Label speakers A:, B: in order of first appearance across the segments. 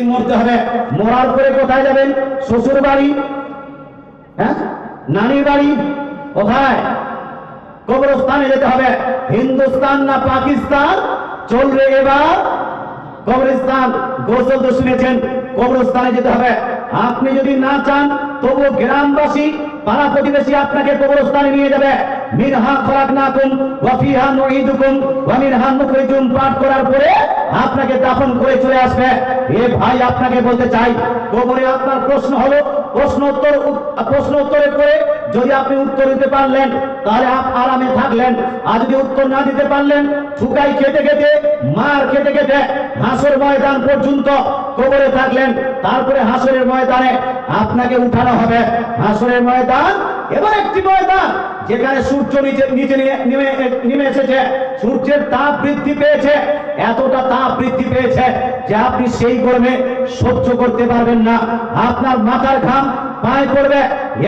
A: মরতে হবে। মরার পরে কোথায় যাবেন? শ্বশুর বাড়ি? হ্যাঁ? নানির বাড়ি? কোথায় কবরস্থানে যেতে হবে। হিন্দুস্তান না পাকিস্তান? চলবে এবার। কবরস্থান, গোসল তো শুনেছেন, কবরস্থানে যেতে হবে। আপনি যদি না চান তবু গ্রামবাসী পাড়া প্রতিবেশী আপনাকে কবরস্থানে নিয়ে যাবে। মিনহা খলাকনাকুম ওয়া ফিহা নুঈদুকুম ওয়া মিনহা নুখরিজুম পাঠ করার পরে আপনাকে দাফন করে চলে আসবে। এ ভাই আপনাকে বলতে চাই কবরে আপনার প্রশ্ন হলো প্রশ্ন উত্তর প্রশ্ন উত্তরে করে যদি আপনি উত্তর দিতে পারলেন, তাহলে আরামে থাকলেন। আর যদি উত্তর না দিতে পারলেন, ঠুকাই খেতে খেতে, মার খেতে খেতে হাসর ময়দান পর্যন্ত কবরে থাকলেন। তারপরে হাসরের ময়দানে আপনাকে উঠানো হবে। হাসরের ময়দান এবার একটি ময়দান, যেখানে সূর্য নিচে নিচে নেমে নেমে এসেছে। সূর্যের তাপ বৃদ্ধি পেয়েছে। এতটা তাপ বৃদ্ধি পেয়েছে যে আপনি সেই গরমে সহ্য করতে পারবেন না। আপনার মাথার ঘাম পায়ে পড়বে।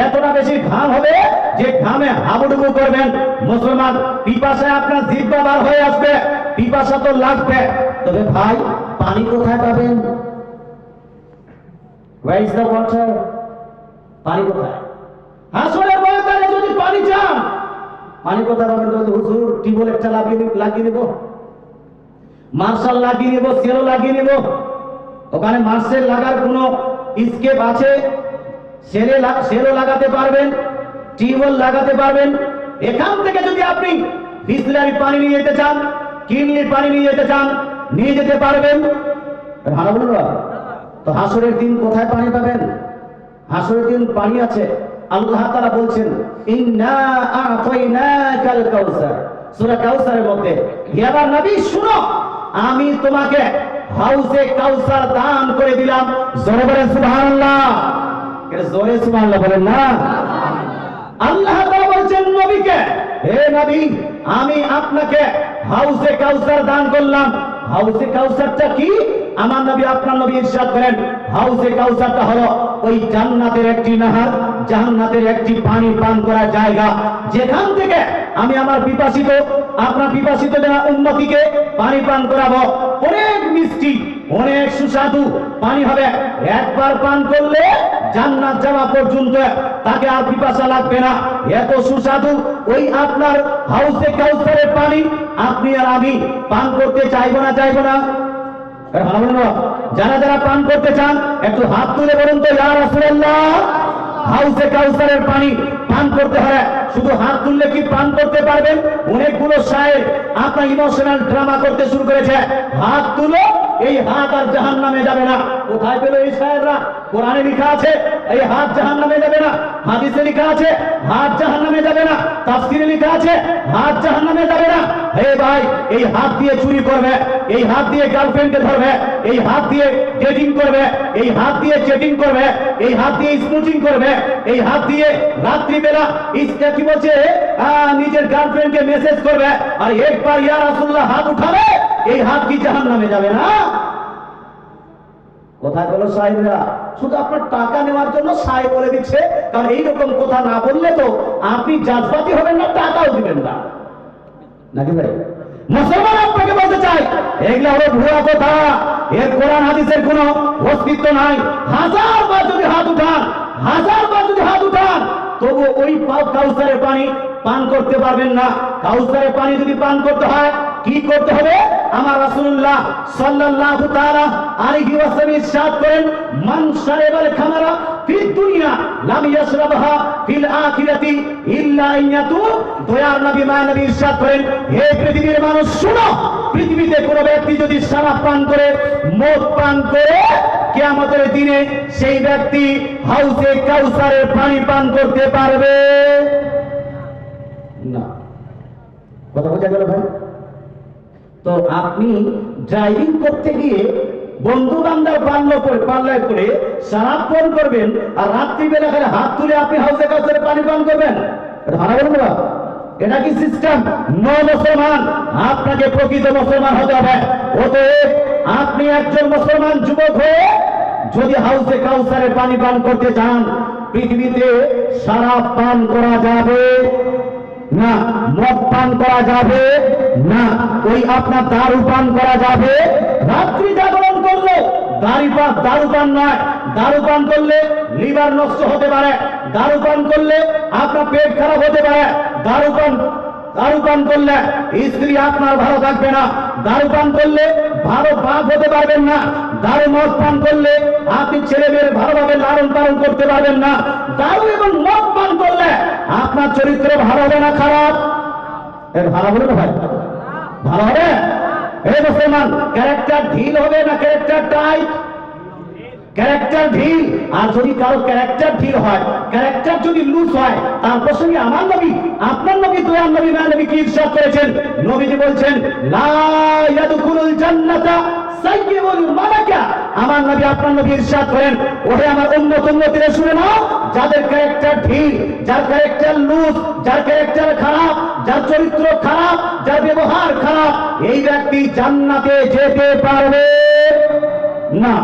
A: এতটা বেশি ঘাম হবে যে ঘামে হাবুডুবু করবেন। মুসলমান, পিপাসায় আপনার জিব্বা বার হয়ে আসবে। পিপাসা তো লাগবে। তবে ভাই, পানি কোথায় পাবেন? পানি কোথায়? যদি পানি চান পানি পাবেন হুজুর, টিউবওয়েল একটা লাগিয়ে লাগিয়ে মার্শাল লাগিয়ে নেব সেলো লাগিয়ে নেব। ওখানে মার্শাল লাগার স্কেপ আছে? সেলে সেলো লাগাতে পারবেন, টিউবওয়েল লাগাতে পারবেন। এখান থেকে যদি আপনি বিসলারি পানি নিয়ে যেতে চান কিনলির পানি নিয়ে যেতে চান, নিয়ে যেতে পারবেন। ভালো বলুন? তো হাসরের দিন কোথায় পানি পাবেন? হাসরের দিন পানি আছে। আল্লাহ তাআলা বলছেন, ইন্না আতাইনাকাল কাউসার। সূরা কাউসারের মধ্যে এবার নবী, শুনো, আমি তোমাকে হাউসে কাউসার দান করে দিলাম। জোরে বলেন সুবহানাল্লাহ। এটা জোরে সুবহানাল্লাহ বলেন না। আল্লাহ তাআলা বলছেন, নবীকে, হে নবী, আমি আপনাকে হাউসে কাউসার দান করলাম। হাউসে কাউসারটা কি? আমার নবী, আপনার নবী ইরশাদ করেন, হাউসে কাউসারটা হলো ওই জান্নাতের একটি নাহার জান্নাতের একটি পানি পান করার জায়গা। যেখান থেকে আমি আমার পিপাসিত আপনার পিপাসিত যারা উন্নতিকে পানি পান করাবো, অনেক মিষ্টি, অনেক সুস্বাদু পানি হবে। একবার পান করলে জান্নাত যাওয়া পর্যন্ত তাকে আর পিপাসা লাগবে না। এত সুস্বাদু ওই আপনার হাউসে কাউসারের পানি, আপনি আর আমি পান করতে চাইব না চাইব না। যারা যারা পান করতে চান, একটু হাত তুলে বলুন তো হাউসে কাউসারের পানি পান করতে হয় শুধু হাত তুললে কি পান করতে পারবেন? অনেকগুলো শায়ের আপনার ইমোশনাল ড্রামা করতে শুরু করেছে। হাত তুলো, এই হাত আর জাহান নামে যাবে না। কোথায় পেল এই শায়েররা? কোরআনে লেখা আছে, এই হাত জাহান নামে যাবে না। হাদিসে লেখা আছে, হাত জাহান নামে যাবে না। তাফসিরে লেখা আছে, হাত জাহান নামে যাবে না। হে ভাই, এই হাত দিয়ে চুরি করবে, এই হাত দিয়ে গার্লফ্রেন্ডকে ধরবে, এই হাত দিয়ে ডেটিং করবে, এই হাত দিয়ে চেটিং করবে, এই হাত দিয়ে স্মুচিং করবে, এই হাত দিয়ে রাত্রিবেলা কি বলছে নিজের গার্লফ্রেন্ডকে মেসেজ করবে, আর একবার ইয়া রাসূলুল্লাহ হাত উঠাবে, এই হাত কি জাহান নামে যাবে না? কোথায় বলো সাহেবরা? শুধু আপনার টাকা নেওয়ার জন্য সাহেব বলে দিচ্ছে, কারণ এইরকম কথা না বললে তো আপনি জাজবাতি হবেন না, টাকাও দিবেন না। নাকি ভাই? মুসলমান আপনাকে বলতে চাই, এগুলো হলো ভুয়া কথা। এর কোরআন হাদিসের কোনো অস্তিত্ব নাই। হাজার বার যদি হাত উঠান, হাজার বার যদি হাত উঠান তবু ওই কাউসারের পানি পান করতে পারবেন না। কাউসারের পানি যদি পান করতে হয়, কি করতে হবে? আমার রাসূলুল্লাহ সাল্লাল্লাহু তাআলা আলাইহি ওয়াসাল্লাম ইরশাদ করেন, মান শারিবাল খামারা ফি দুনিয়া লাম ইয়াশরাবহা ফিল আখিরাতি ইল্লা আইয়াতু দয়ার নবী মা নবী ইরশাদ করেন, হে পৃথিবীর মানুষ, শুনো, পৃথিবীতে কোনো ব্যক্তি যদি শরাব পান করে, মদ পান করে কিয়ামতের দিনে সেই ব্যক্তি হাউসে কাউসারের পানি পান করতে পারবে? না। কথা বোঝা গেল ভাই? তো আপনি ড্রাইভিং করতে গিয়ে বন্ধু বান্ধব করে পাল্লায় করে সারাপ পান করবেন আর রাত্রিবেলা খালি হাত তুলে আপনি হাউসে কাউসে পানি পান করবেন? এটা ভালো? এটা কি সিস্টেম ন মুসলমান। আপনাকে প্রকৃত মুসলমান হতে হবে। অতএব আপনি একজন মুসলমান যুবক হয়ে যদি হাউসে কাউসারে পানি পান করতে চান পৃথিবীতে সারা পান করা যাবে না, মদ পান করা যাবে না, ওই আপনার দারু পান করা যাবে। রাত্রি জাগরণ করলে দাড়ি পান দারু পান নয়, দারু পান করলে লিভার নষ্ট হতে পারে, দারু পান করলে আপনার পেট খারাপ হতে পারে, দারু পান দারু পান করলে স্ত্রী আপনার ভালো থাকবে না। দারু পান করলে ভালো বাপ হতে পারবেন না। দারু মদ পান করলে আপনি মেয়ের ভালোভাবে লালন পালন করতে পারবেন না। দারু এবং মদ পান করলে আপনার চরিত্র ভালো হবে না খারাপ? এর ভালো হবে না ভাই? ভালো হবে? এই মুসলমান ক্যারেক্টার ঢিল হবে না ক্যারেক্টার টাইট ক্যারেক্টার ঢিল, আর যদি কারও ক্যারেক্টার ঢিল হয় ক্যারেক্টার যদি লুজ হয়, তার প্রসঙ্গে আমার নবী আপনার নবী দয়ার নবী না নবী কি ইরশাদ করেছেন? নবীজি বলছেন, লা ইয়াদখুলুল জান্নাতা সাইয়্যিবুল মালাকা। আমার নবী আপনার নবী ইরশাদ করেন। ওহে আমার উম্মত, উম্মতিরা শুনে নাও, যাদের ক্যারেক্টার ঢিল, যার ক্যারেক্টার লুজ, যার ক্যারেক্টার খারাপ, যার চরিত্র খারাপ, যার ব্যবহার খারাপ, এই ব্যক্তি জান্নাতে যেতে পারবে। না,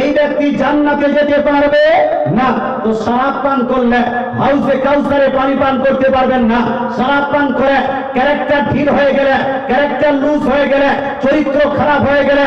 A: এই ব্যক্তি জান্নাতে যেতে পারবে না। তো শরাব পান করলে, হাউসে কাউসারে পানি পান করতে পারবেন না। শরাব পান করে ক্যারেক্টার ঢিল হয়ে গেলে ক্যারেক্টার লুজ হয়ে গেলে, চরিত্র খারাপ হয়ে গেলে